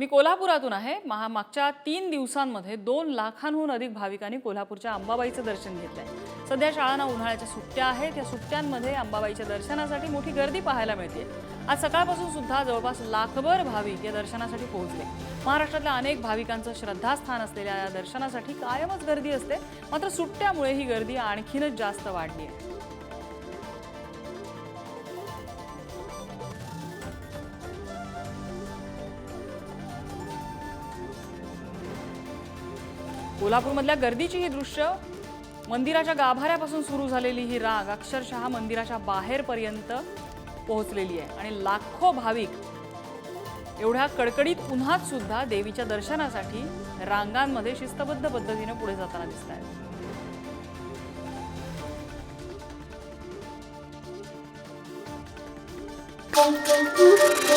मी कोल्हापुरातून आहे. महा मागच्या तीन दिवसांमध्ये दोन लाखांहून अधिक भाविकांनी कोल्हापूरच्या अंबाबाईचं दर्शन घेतलंय. सध्या शाळांना उन्हाळ्याच्या सुट्ट्या आहेत. या सुट्ट्यांमध्ये अंबाबाईच्या दर्शनासाठी मोठी गर्दी पाहायला मिळते आज सकाळपासून सुद्धा जवळपास लाखभर भाविक या दर्शनासाठी पोहोचले. महाराष्ट्रातल्या अनेक भाविकांचं श्रद्धास्थान असलेल्या या दर्शनासाठी कायमच गर्दी असते. मात्र सुट्ट्यामुळे ही गर्दी आणखीनच जास्त वाढली आहे कोल्हापूरमधल्या गर्दीची ही दृश्य मंदिराच्या गाभाऱ्यापासून सुरू झालेली ही राग अक्षरशः मंदिराच्या बाहेरपर्यंत पोहोचलेली आहे आणि लाखो भाविक एवढ्या कडकडीत उन्हात सुद्धा देवीच्या दर्शनासाठी रांगांमध्ये शिस्तबद्ध पद्धतीने पुढे जाताना दिसत आहेत Thank you.